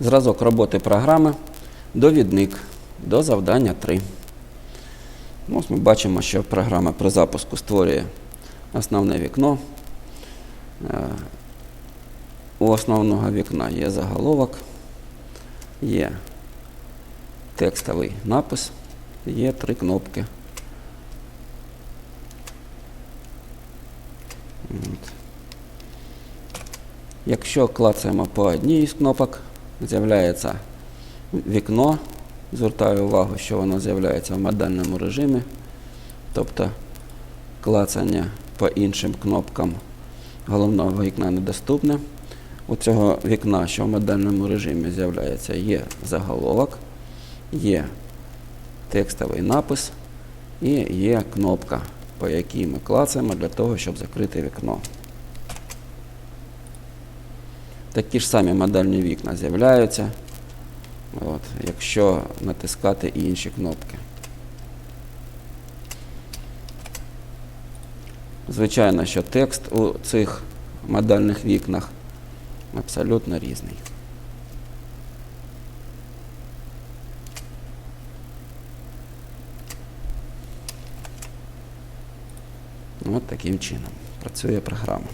Зразок роботи програми, довідник до завдання 3. Ну, Ось ми бачимо, що програма при запуску створює основне вікно. Е, У основного вікна є заголовок, є текстовий напис, є три кнопки. Якщо клацаємо по одній із кнопок, з'являється вікно. Звертаю увагу, що воно з'являється в модальному режимі. Тобто клацання по іншим кнопкам головного вікна недоступне. У цього вікна, що в модальному режимі з'являється, є заголовок, є текстовий напис і є кнопка, по якій ми клацаємо для того, щоб закрити вікно. Такі ж самі модальні вікна з'являються, от, якщо натискати і інші кнопки. Звичайно, що текст у цих модальних вікнах абсолютно різний. От таким чином працює програма.